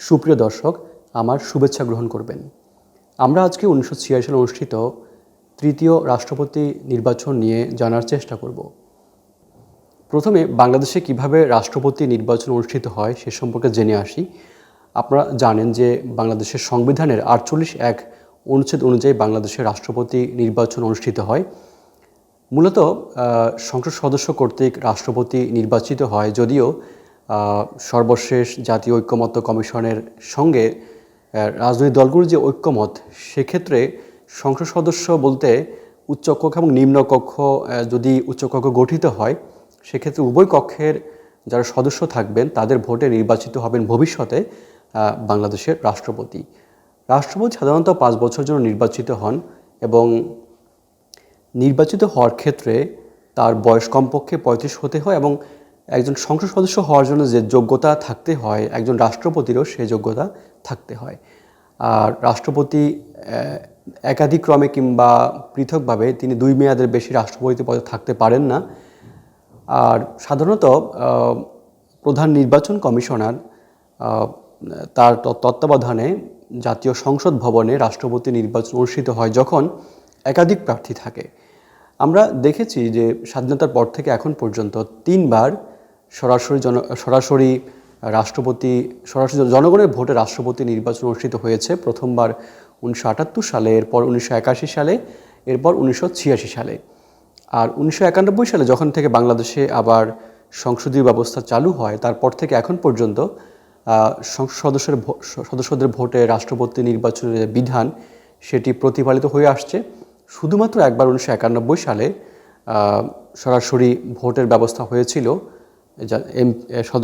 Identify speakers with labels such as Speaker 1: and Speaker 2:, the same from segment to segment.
Speaker 1: সুপ্রিয় দর্শক, আমার শুভেচ্ছা গ্রহণ করবেন। আমরা আজকে উনিশশো ছিয়াশি সালে অনুষ্ঠিত তৃতীয় রাষ্ট্রপতি নির্বাচন নিয়ে জানার চেষ্টা করব। প্রথমে বাংলাদেশে কীভাবে রাষ্ট্রপতি নির্বাচন অনুষ্ঠিত হয় সে সম্পর্কে জেনে আসি। আপনারা জানেন যে বাংলাদেশের সংবিধানের আটচল্লিশ এক অনুচ্ছেদ অনুযায়ী বাংলাদেশের রাষ্ট্রপতি নির্বাচন অনুষ্ঠিত হয়। মূলত সংসদ সদস্য কর্তৃক রাষ্ট্রপতি নির্বাচিত হয় যদিও সর্বশেষ জাতীয় ঐক্যমত্য কমিশনের সঙ্গে রাজনৈতিক দলগুলোর যে ঐক্যমত, সেক্ষেত্রে সংসদ সদস্য বলতে উচ্চকক্ষ এবং নিম্নকক্ষ যদি উচ্চকক্ষ গঠিত হয়, সেক্ষেত্রে উভয় কক্ষের যারা সদস্য থাকবেন, তাদের ভোটে নির্বাচিত হবেন ভবিষ্যতে বাংলাদেশের রাষ্ট্রপতি। রাষ্ট্রপতি সাধারণত পাঁচ বছর জন্য নির্বাচিত হন এবং নির্বাচিত হওয়ার ক্ষেত্রে তার বয়স কমপক্ষে পঁয়ত্রিশ হতে হয় এবং একজন সংসদ সদস্য হওয়ার জন্য যে যোগ্যতা থাকতে হয়, একজন রাষ্ট্রপতিরও সে যোগ্যতা থাকতে হয়। আর রাষ্ট্রপতি একাধিক্রমে কিংবা পৃথকভাবে তিনি দুই মেয়াদের বেশি রাষ্ট্রপতি পদে থাকতে পারেন না। আর সাধারণত প্রধান নির্বাচন কমিশনার তার তত্ত্বাবধানে জাতীয় সংসদ ভবনে রাষ্ট্রপতি নির্বাচন অনুষ্ঠিত হয় যখন একাধিক প্রার্থী থাকে। আমরা দেখেছি যে স্বাধীনতার পর থেকে এখন পর্যন্ত তিনবার সরাসরি জন, সরাসরি রাষ্ট্রপতি, সরাসরি জনগণের ভোটে রাষ্ট্রপতি নির্বাচন অনুষ্ঠিত হয়েছে প্রথমবার উনিশশো আটাত্তর সালে, এরপর উনিশশো একাশি সালে, এরপর উনিশশো ছিয়াশি সালে। আর উনিশশো একানব্বই সালে যখন থেকে বাংলাদেশে আবার সংসদীয় ব্যবস্থা চালু হয়, তারপর থেকে এখন পর্যন্ত সদস্যের সদস্যদের ভোটে রাষ্ট্রপতি নির্বাচনের বিধান, সেটি প্রতিপালিত হয়ে আসছে। শুধুমাত্র একবার উনিশশো একানব্বই সালে সরাসরি ভোটের ব্যবস্থা হয়েছিল এম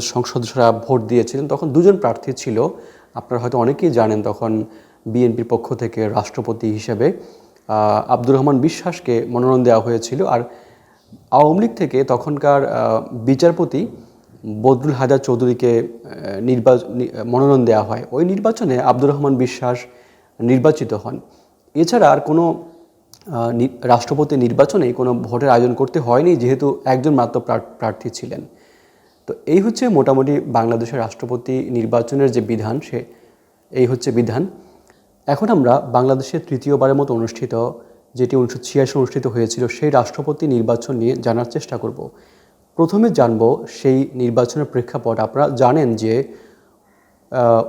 Speaker 1: সংসদ ভোট দিয়েছিলেন, তখন দুজন প্রার্থী ছিল। আপনারা হয়তো অনেকেই জানেন তখন বিএনপির পক্ষ থেকে রাষ্ট্রপতি হিসেবে আব্দুর রহমান বিশ্বাসকে মনোনয়ন দেওয়া হয়েছিল। আর আওয়ামী লীগ থেকে তখনকার বিচারপতি বদরুল হাজার চৌধুরীকে নির্বাচন মনোনয়ন দেওয়া হয়। ওই নির্বাচনে আব্দুর রহমান বিশ্বাস নির্বাচিত হন। এছাড়া আর কোনো রাষ্ট্রপতি নির্বাচনে কোনো ভোটের আয়োজন করতে হয়নি, যেহেতু একজন মাত্র প্রার- প্রার্থী ছিলেন। তো এই হচ্ছে মোটামুটি বাংলাদেশের রাষ্ট্রপতি নির্বাচনের যে বিধান, সে এই হচ্ছে বিধান। এখন আমরা বাংলাদেশের তৃতীয়বারের মতো অনুষ্ঠিত যেটি উনিশশো ছিয়াশি অনুষ্ঠিত হয়েছিল, সেই রাষ্ট্রপতি নির্বাচন নিয়ে জানার চেষ্টা করব। প্রথমে জানব সেই নির্বাচনের প্রেক্ষাপট। আপনারা জানেন যে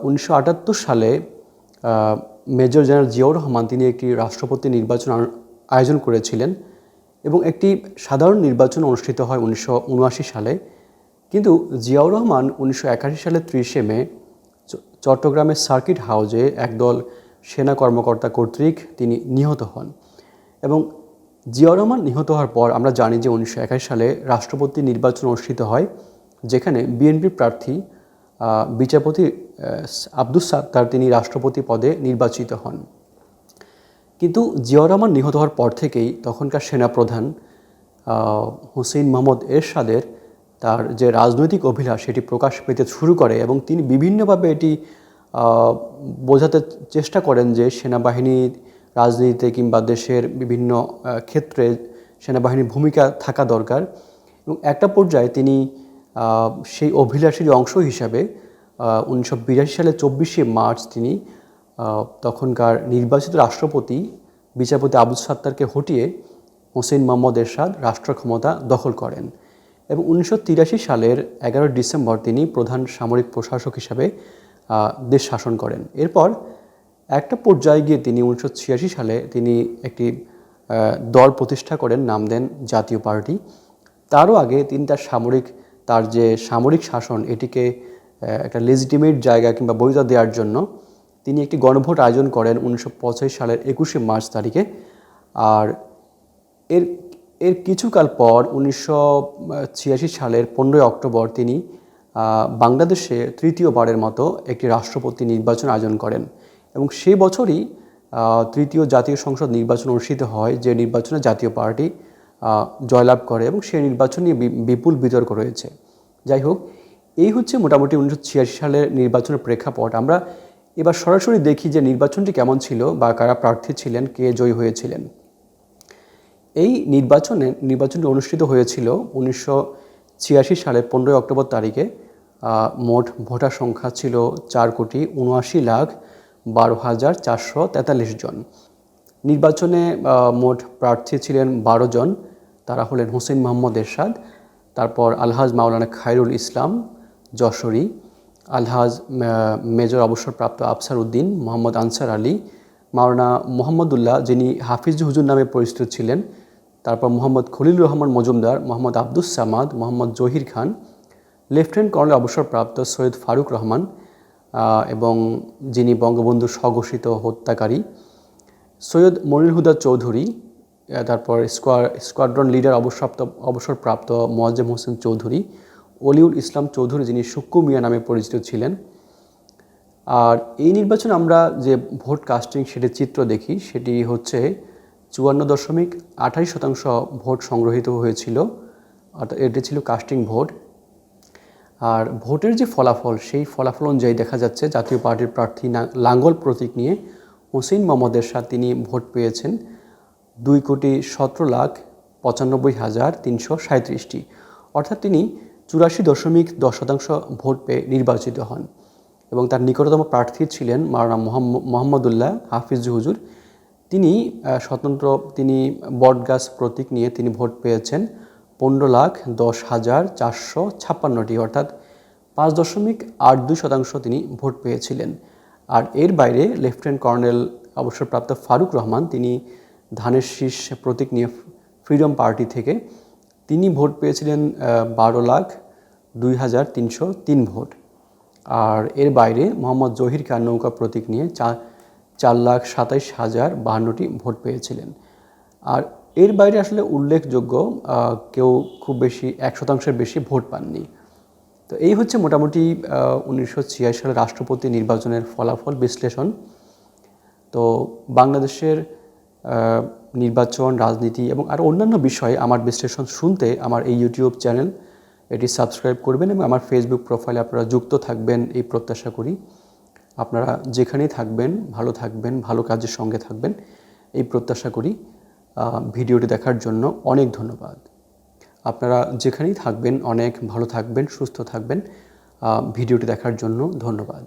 Speaker 1: উনিশশো আটাত্তর সালে মেজর জেনারেল জিয়াউর রহমান তিনি একটি রাষ্ট্রপতি নির্বাচন আয়োজন করেছিলেন এবং একটি সাধারণ নির্বাচন অনুষ্ঠিত হয় উনিশশো উনআশি সালে। কিন্তু জিয়াউর রহমান উনিশশো একাশি সালে ত্রিশে মে চট্টগ্রামের সার্কিট হাউজে একদল সেনা কর্মকর্তা কর্তৃক তিনি নিহত হন। এবং জিয়াউর রহমান নিহত হওয়ার পর আমরা জানি যে উনিশশো একাশি সালে রাষ্ট্রপতি নির্বাচন অনুষ্ঠিত হয়, যেখানে বিএনপি প্রার্থী বিচারপতি আব্দুস সাত্তার তিনি রাষ্ট্রপতি পদে নির্বাচিত হন। কিন্তু জিয়াউর রহমান নিহত হওয়ার পর থেকেই তখনকার সেনাপ্রধান হুসেইন মোহাম্মদ এরশাদের তার যে রাজনৈতিক অভিলাষ সেটি প্রকাশ পেতে শুরু করে এবং তিনি বিভিন্নভাবে এটি বোঝাতে চেষ্টা করেন যে সেনাবাহিনী রাজনীতিতে কিংবা দেশের বিভিন্ন ক্ষেত্রে সেনাবাহিনীর ভূমিকা থাকা দরকার। এবং একটা পর্যায়ে তিনি সেই অভিলাষের অংশ হিসাবে উনিশশো বিরাশি সালে চব্বিশে মার্চ তিনি তখনকার নির্বাচিত রাষ্ট্রপতি বিচারপতি আবুল সাত্তারকে হটিয়ে হোসেন মোহাম্মদ এরশাদ রাষ্ট্র ক্ষমতা দখল করেন। এবং উনিশশো তিরাশি সালের এগারো ডিসেম্বর তিনি প্রধান সামরিক প্রশাসক হিসাবে দেশ শাসন করেন। এরপর একটা পর্যায়ে গিয়ে তিনি উনিশশো ছিয়াশি সালে তিনি একটি দল প্রতিষ্ঠা করেন, নাম দেন জাতীয় পার্টি। তারও আগে তিনি তার সামরিক, তার যে সামরিক শাসন এটিকে একটা লেজিটিমেট জায়গা কিংবা বৈধতা দেওয়ার জন্য তিনি একটি গণভোট আয়োজন করেন উনিশশো পঁচাশি সালের একুশে মার্চ তারিখে। আর এর এর কিছুকাল পর উনিশশো ছিয়াশি সালের পনেরোই অক্টোবর তিনি বাংলাদেশে তৃতীয়বারের মতো একটি রাষ্ট্রপতি নির্বাচন আয়োজন করেন। এবং সে বছরই তৃতীয় জাতীয় সংসদ নির্বাচন অনুষ্ঠিত হয়, যে নির্বাচনে জাতীয় পার্টি জয়লাভ করে এবং সেই নির্বাচন নিয়ে বিপুল বিতর্ক রয়েছে। যাই হোক, এই হচ্ছে মোটামুটি উনিশশো ছিয়াশি সালের নির্বাচনের প্রেক্ষাপট। আমরা এবার সরাসরি দেখি যে নির্বাচনটি কেমন ছিল বা কারা প্রার্থী ছিলেন, কে জয়ী হয়েছিলেন। এই নির্বাচনে, নির্বাচনটি অনুষ্ঠিত হয়েছিল উনিশশো ছিয়াশি সালের পনেরোই অক্টোবর তারিখে। মোট ভোটার সংখ্যা ছিল চার কোটি উনআশি লাখ বারো হাজার চারশো তেতাল্লিশ জন। নির্বাচনে মোট প্রার্থী ছিলেন বারো জন। তারা হলেন হোসেন মোহাম্মদ এরশাদ, তারপর আলহাজ মাওলানা খায়রুল ইসলাম যশোরী, আলহাজ মেজর অবসরপ্রাপ্ত আফসার উদ্দিন, মোহাম্মদ আনসার আলী, মাওলানা মোহাম্মদুল্লাহ যিনি হাফিজ হুজুর নামে পরিচিত ছিলেন তারপর মোহাম্মদ খলিল রহমান মজুমদার, মোহাম্মদ আব্দুস সামাদ, মোহাম্মদ জহির খান, লেফটেন্যান্ট কর্নেল অবসরপ্রাপ্ত সৈয়দ ফারুক রহমান এবং যিনি বঙ্গবন্ধু স্বঘোষিত হত্যাকারী, সৈয়দ মনির হুদা চৌধুরী তারপর স্কোয়ার, স্কোয়াড্রন লিডার অবসরপ্রাপ্ত অবসরপ্রাপ্ত মোয়াজ্জেম হোসেন চৌধুরী, অলিউল ইসলাম চৌধুরী, যিনি সুক্কু মিয়া নামে পরিচিত ছিলেন। আর এই নির্বাচনে আমরা যে ভোট কাস্টিং সেটির চিত্র দেখি, সেটি হচ্ছে চুয়ান্ন দশমিক আঠাশ শতাংশ ভোট সংগ্রহীত হয়েছিল, অর্থাৎ এটি ছিল কাস্টিং ভোট আর ভোটের যে ফলাফল, সেই ফলাফল অনুযায়ী দেখা যাচ্ছে জাতীয় পার্টির প্রার্থী লাঙ্গল প্রতীক নিয়ে হোসেন মোহাম্মদ এরশাদ তিনি ভোট পেয়েছেন দুই কোটি সতেরো লাখ পঁচানব্বই হাজার তিনশো সাঁত্রিশটি। অর্থাৎ তিনি চুরাশি দশমিক দশ শতাংশ ভোট পেয়ে নির্বাচিত হন এবং তার নিকটতম প্রার্থী ছিলেন মোহাম্ম- মোহাম্মদুল্লাহ হাফিজ হুজুর। তিনি স্বতন্ত্র তিনি বটগাছ প্রতীক নিয়ে তিনি ভোট পেয়েছেন। পনেরো লাখ দশ হাজার চারশো ছাপ্পান্নটি, অর্থাৎ পাঁচ দশমিক আট দুই শতাংশ তিনি ভোট পেয়েছিলেন। আর এর বাইরে লেফটেন্যান্ট কর্নেল অবসরপ্রাপ্ত ফারুক রহমান, তিনি ধানের শীর্ষ প্রতীক নিয়ে ফ্রিডম পার্টি থেকে তিনি ভোট পেয়েছিলেন বারো লাখ দুই হাজার তিনশো তিন ভোট। আর এর বাইরে মোহাম্মদ জহির খান নৌকা প্রতীক নিয়ে চার চার লাখ সাতাইশ হাজার বাহান্নটি ভোট পেয়েছিলেন। আর এর বাইরে আসলে উল্লেখযোগ্য কেউ খুব বেশি, এক শতাংশের বেশি ভোট পাননি। তো এই হচ্ছে মোটামুটি উনিশশো ছিয়াশি সালের রাষ্ট্রপতি নির্বাচনের ফলাফল বিশ্লেষণ। তো বাংলাদেশের নির্বাচন, রাজনীতি এবং আর অন্যান্য বিষয়ে আমার বিশ্লেষণ শুনতে আমার এই ইউটিউব চ্যানেল এটি সাবস্ক্রাইব করবেন এবং আমার ফেসবুক প্রোফাইলে আপনারা যুক্ত থাকবেন, এই প্রত্যাশা করি। আপনারা যেখানেই থাকবেন, ভালো থাকবেন, ভালো কাজের সঙ্গে থাকবেন, এই প্রত্যাশা করি ভিডিওটি দেখার জন্য অনেক ধন্যবাদ। আপনারা যেখানেই থাকবেন, অনেক ভালো থাকবেন, সুস্থ থাকবেন ভিডিওটি দেখার জন্য ধন্যবাদ।